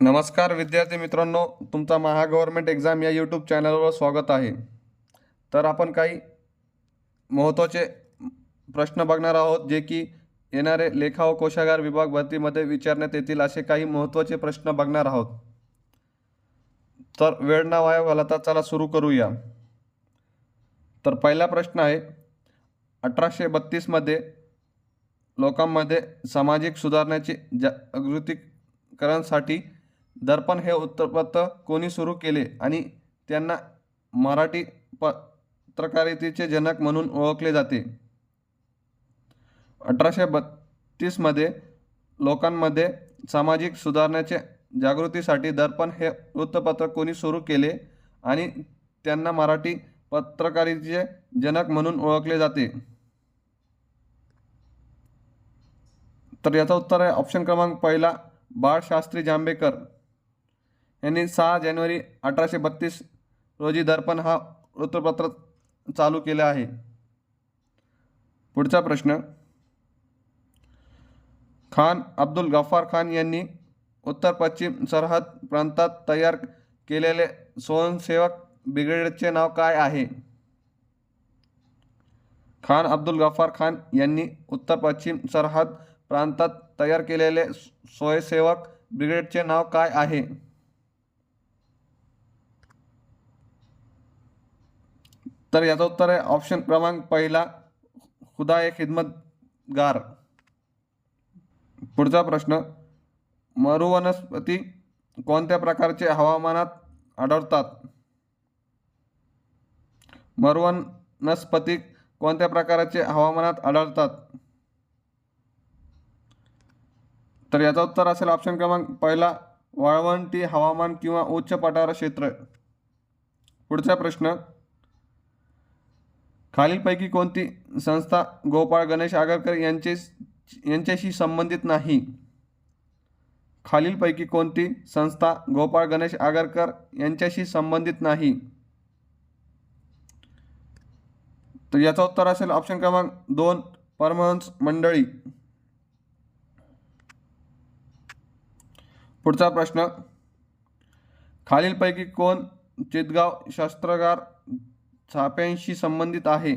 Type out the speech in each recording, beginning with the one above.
नमस्कार विद्यार्थी मित्रांनो तुमचा महा गव्हर्मेंट एक्झाम या यूट्यूब चॅनलवर स्वागत आहे. तर आपण काही महत्त्वाचे प्रश्न बघणार आहोत जे की येणारे लेखा व कोशागार विभाग भरतीमध्ये विचारण्यात येतील असे काही महत्त्वाचे प्रश्न बघणार आहोत. तर वेळ ना वाया घालता चला सुरू करूया. तर पहिला प्रश्न आहे अठराशे बत्तीसमध्ये लोकांमध्ये सामाजिक सुधारण्याची जागृतीकरणसाठी दर्पण हे वृत्तपत्र कोणी सुरू केले आणि त्यांना मराठी पत्रकारितेचे जनक म्हणून ओळखले जाते. अठराशे बत्तीसमध्ये लोकांमध्ये सामाजिक सुधारण्याचे जागृतीसाठी दर्पण हे वृत्तपत्र कोणी सुरू केले आणि त्यांना मराठी पत्रकारितेचे जनक म्हणून ओळखले जाते. तर याचं उत्तर आहे ऑप्शन क्रमांक पहिला बाळशास्त्री जांभेकर. यांनी सहा जानेवारी अठराशे बत्तीस रोजी दर्पण हा वृत्तपत्र चालू केले आहे. पुढचा प्रश्न. खान अब्दुल गफ्फार खान यांनी उत्तर पश्चिम सरहद प्रांतात तयार केलेले स्वयंसेवक ब्रिगेडचे नाव काय आहे? खान अब्दुल गफ्फार खान यांनी उत्तर पश्चिम सरहद प्रांतात तयार केलेले स्वयंसेवक ब्रिगेडचे नाव काय आहे? तर याचं उत्तर आहे ऑप्शन क्रमांक पहिला खुदा एक खिदमतगार. पुढचा प्रश्न मरुवनस्पती कोणत्या प्रकारचे हवामानात आढळतात? मरुवनस्पती कोणत्या प्रकारचे हवामानात आढळतात? तर याचं उत्तर असेल ऑप्शन क्रमांक पहिला वाळवंटी हवामान किंवा उच्च पठार क्षेत्र. पुढचा प्रश्न खालीलपैकी कोणती संस्था गोपाळ गणेश आगरकर यांचे यांच्याशी संबंधित नाही? खालीलपैकी कोणती संस्था गोपाळ गणेश आगरकर यांच्याशी संबंधित नाही? तर याचं उत्तर असेल ऑप्शन क्रमांक दोन परमहंस मंडळी. पुढचा प्रश्न. खालीलपैकी कोण चितगाव शस्त्रगार छाप्यांशी संबंधित आहे.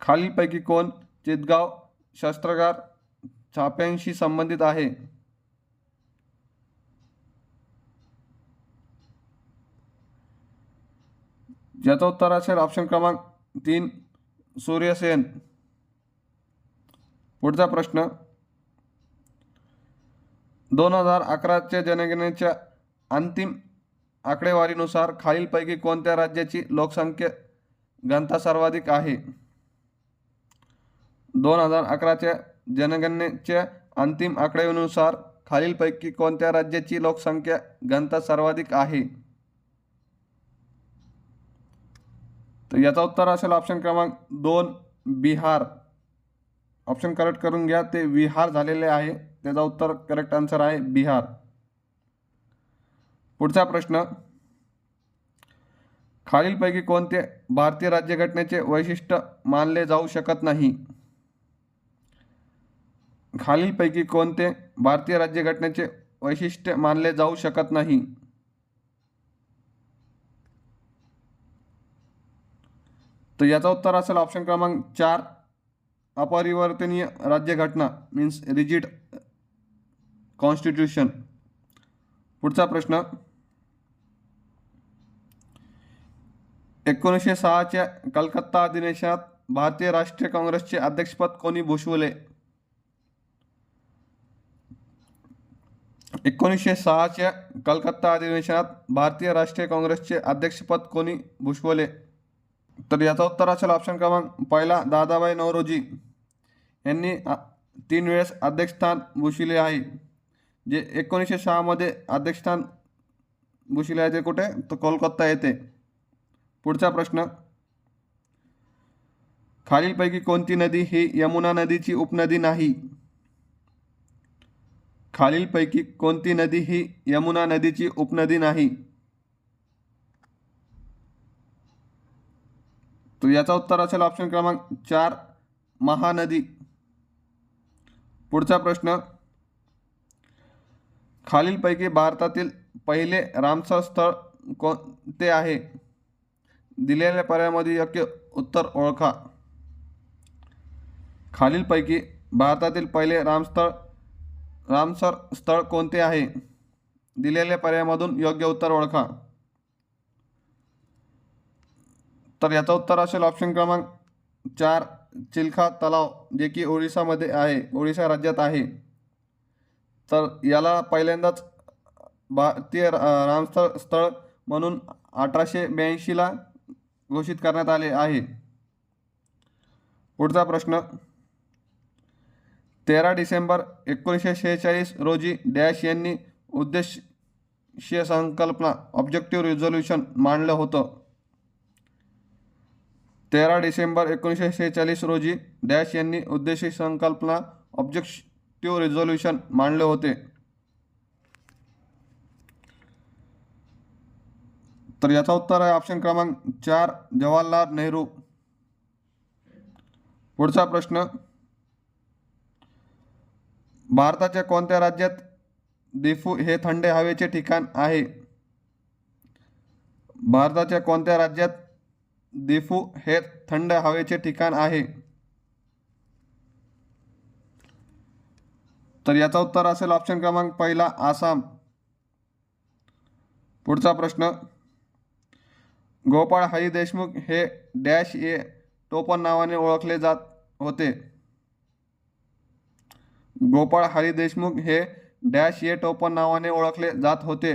खालीलपैकी कोण? चितगाव शस्त्रगार छाप्यांशी संबंधित आहे. ज्याचं उत्तर असेल ऑप्शन क्रमांक तीन सूर्यसेन. पुढचा प्रश्न. दोन हजार अकराच्या जनगणनेच्या अंतिम आकडेवारीनुसार खालीलपैकी कोणत्या राज्याची लोकसंख्या घनता सर्वाधिक आहे? दोन हजार अकराच्या जनगणनेच्या अंतिम आकडेनुसार खालीलपैकी कोणत्या राज्याची लोकसंख्या घनता सर्वाधिक आहे? तर याचा उत्तर असेल ऑप्शन क्रमांक दोन बिहार. ऑप्शन करेक्ट करून घ्या ते विहार झालेले आहे. त्याचा उत्तर करेक्ट आन्सर आहे बिहार. पुढचा प्रश्न. खालीलपैकी कोणते भारतीय राज्यघटनेचे वैशिष्ट्य मानले जाऊ शकत नाही? खालीलपैकी कोणते भारतीय राज्यघटनेचे वैशिष्ट्य मानले जाऊ शकत नाही? तर याचा उत्तर असेल ऑप्शन क्रमांक चार अपरिवर्तनीय राज्यघटना मीन्स रिजिड कॉन्स्टिट्यूशन पुढचा प्रश्न. एकोणीसशे सहाच्या कलकत्ता अधिवेशनात भारतीय राष्ट्रीय काँग्रेसचे अध्यक्षपद कोणी भूषवले? एकोणीसशे सहाच्या कलकत्ता अधिवेशनात भारतीय राष्ट्रीय काँग्रेसचे अध्यक्षपद कोणी भूषवले? तर याचा उत्तर असेल ऑप्शन क्रमांक पहिला दादाबाई नवरोजी. यांनी तीन वेळेस अध्यक्षस्थान भूषिले आहे. जे एकोणीसशे सहामध्ये अध्यक्षस्थान भूषविले आहे ते कुठे? तर कोलकाता येते पुढचा प्रश्न. खालीलपैकी कोणती नदी ही यमुना नदीची उपनदी नाही? खालीलपैकी कोणती नदी ही यमुना नदीची उपनदी नाही? तर याचा उत्तर असेल ऑप्शन क्रमांक चार महानदी. पुढचा प्रश्न. खालीलपैकी भारतातील पहिले रामसर स्थळ कोणते आहे? दिलेल्या पर्यायामध्ये योग्य उत्तर ओळखा. खालीलपैकी भारतातील पहिले रामस्थळ रामसर स्थळ कोणते आहे? दिलेल्या पर्यायामधून योग्य उत्तर ओळखा. तर याचं उत्तर असेल ऑप्शन क्रमांक चार चिल्खा तलाव जे की ओडिशामध्ये आहे ओडिशा राज्यात आहे. तर याला पहिल्यांदाच भारतीय रामस्थळ स्थळ म्हणून अठराशे ब्याऐंशीला घोषित करण्यात आले आहे. पुढचा प्रश्न. तेरा डिसेंबर एकोणीसशे शेहेचाळीस रोजी डॅश यांनी उद्देशीय संकल्पना ऑब्जेक्टिव्ह रिझोल्युशन मांडलं होतं. तेरा डिसेंबर एकोणीसशे शेहेचाळीस रोजी डॅश यांनी उद्देश संकल्पना ऑब्जेक्टिव्ह रिझोल्युशन मांडले होते. तर याचा उत्तर आहे ऑप्शन क्रमांक चार जवाहरलाल नेहरू. पुढचा प्रश्न भारताच्या कोणत्या राज्यात दिफू हे थंड हवेचे ठिकाण आहे? भारताच्या कोणत्या राज्यात दिफू हे थंड हवेचे ठिकाण आहे? तर याचा उत्तर असेल ऑप्शन क्रमांक पहिला आसाम. पुढचा प्रश्न गोपाळ हरी देशमुख हे डॅश ए टोपण नावाने ओळखले जात होते. गोपाळ हरी देशमुख हे डॅश ए टोपण नावाने ओळखले जात होते.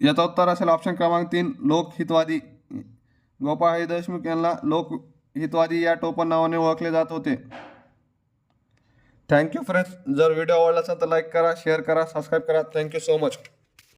याचा उत्तर असेल ऑप्शन क्रमांक तीन लोकहितवादी. गोपाळ हरी देशमुख यांना लोक हितवादी या टोपण नावाने ओळखले जात होते. थँक्यू फ्रेंड्स जर व्हिडिओ आवडला असेल तर लाईक करा शेअर करा सबस्क्राईब करा. Thank you so much